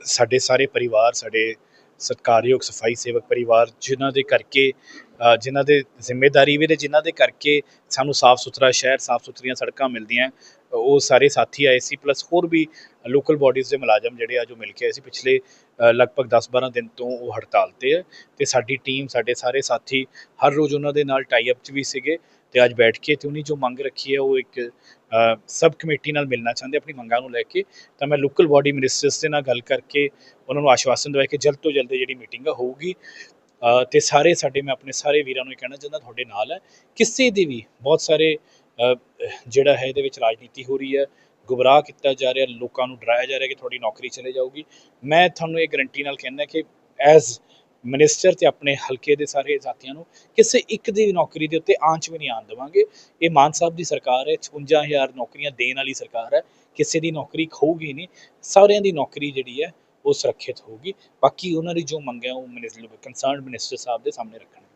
ਸਾਡੇ ਸਾਰੇ ਪਰਿਵਾਰ, ਸਾਡੇ ਸਤਿਕਾਰਯੋਗ ਸਫ਼ਾਈ ਸੇਵਕ ਪਰਿਵਾਰ, ਜਿਨ੍ਹਾਂ ਦੇ ਕਰਕੇ ਜਿਨ੍ਹਾਂ ਦੇ ਜ਼ਿੰਮੇਦਾਰੀ ਵੀ ਤੇ ਜਿਨ੍ਹਾਂ ਦੇ ਕਰਕੇ ਸਾਨੂੰ ਸਾਫ਼ ਸੁਥਰਾ ਸ਼ਹਿਰ ਸਾਫ਼ ਸੁਥਰੀਆਂ ਸੜਕਾਂ ਮਿਲਦੀਆਂ। ਉਹ ਸਾਰੇ ਸਾਥੀ ਆਏ ਸੀ, ਪਲੱਸ ਹੋਰ ਵੀ ਲੋਕਲ ਬਾਡੀਜ਼ ਦੇ ਮੁਲਾਜ਼ਮ ਜਿਹੜੇ ਆ ਜੋ ਮਿਲ ਕੇ ਆਏ ਸੀ ਪਿਛਲੇ ਲਗਭਗ 10-12 ਦਿਨ ਤੋਂ ਉਹ ਹੜਤਾਲ ਤੇ ਹੈ ਤੇ ਸਾਡੀ ਟੀਮ ਸਾਡੇ ਸਾਰੇ ਸਾਥੀ ਹਰ ਰੋਜ਼ ਉਹਨਾਂ ਦੇ ਨਾਲ ਟਾਈ ਅਪ 'ਚ ਵੀ ਸੀਗੇ। ਤੇ ਅੱਜ ਬੈਠ ਕੇ ਤੇ ਉਹਨੇ ਜੋ ਮੰਗ ਰੱਖੀ ਹੈ ਉਹ ਇੱਕ ਸਬ ਕਮੇਟੀ ਨਾਲ ਮਿਲਣਾ ਚਾਹੁੰਦੇ ਆਪਣੀ ਮੰਗਾਂ ਨੂੰ ਲੈ ਕੇ ਤਾਂ ਮੈਂ ਲੋਕਲ ਬਾਡੀ ਮਿਨਿਸਟਰਸ ਦੇ ਨਾਲ ਗੱਲ ਕਰਕੇ ਉਹਨਾਂ ਨੂੰ ਆਸ਼ਵਾਸਨ ਦਵਾਇਆ ਕਿ ਜਲਦ ਤੋਂ ਜਲਦ ਜਿਹੜੀ ਮੀਟਿੰਗ ਆ ਹੋਊਗੀ। ਅ, ਤੇ ਸਾਰੇ ਸਾਡੇ ਮੈਂ ਆਪਣੇ ਸਾਰੇ ਵੀਰਾਂ ਨੂੰ ਇਹ ਕਹਿਣਾ ਚਾਹੁੰਦਾ ਤੁਹਾਡੇ ਨਾਲ ਹੈ। ਕਿਸੇ ਦੀ ਵੀ ਬਹੁਤ ਸਾਰੇ ਜਿਹੜਾ ਹੈ ਇਹਦੇ ਵਿੱਚ ਰਾਜਨੀਤੀ ਹੋ ਰਹੀ ਹੈ ਗੁੰਮਰਾਹ ਕੀਤਾ ਜਾ ਰਿਹਾ ਲੋਕਾਂ ਨੂੰ ਡਰਾਇਆ ਜਾ ਰਿਹਾ ਕਿ ਤੁਹਾਡੀ ਨੌਕਰੀ ਚਲੇ ਜਾਊਗੀ। ਮੈਂ ਤੁਹਾਨੂੰ ਇਹ ਗਰੰਟੀ ਨਾਲ ਕਹਿੰਦਾ ਕਿ ਐਜ਼ ਮਿਨਿਸਟਰ ਤੇ ਆਪਣੇ ਹਲਕੇ ਦੇ ਸਾਰੇ ਸਾਥੀਆਂ ਨੂੰ ਕਿਸੇ ਇੱਕ ਦੀ ਨੌਕਰੀ ਦੇ ਉੱਤੇ ਆਂਚ ਵੀ ਨਹੀਂ ਆਣ ਦੇਵਾਂਗੇ। ਇਹ ਮਾਨ ਸਾਹਿਬ ਦੀ ਸਰਕਾਰ ਹੈ 56000 ਨੌਕਰੀਆਂ ਦੇਣ ਵਾਲੀ ਸਰਕਾਰ ਹੈ। ਕਿਸੇ ਦੀ ਨੌਕਰੀ ਖੋਊਗੀ ਨਹੀਂ, ਸਾਰਿਆਂ ਦੀ ਨੌਕਰੀ ਜਿਹੜੀ ਹੈ ਉਹ ਸੁਰੱਖਿਅਤ ਹੋਊਗੀ। ਬਾਕੀ ਉਹਨਾਂ ਦੀ ਜੋ ਮੰਗਾਂ ਉਹ ਮਿਨਿਸਟਰ ਕੰਸਰਨਡ ਮਿਨਿਸਟਰ ਸਾਹਿਬ ਦੇ ਸਾਹਮਣੇ ਰੱਖਣ।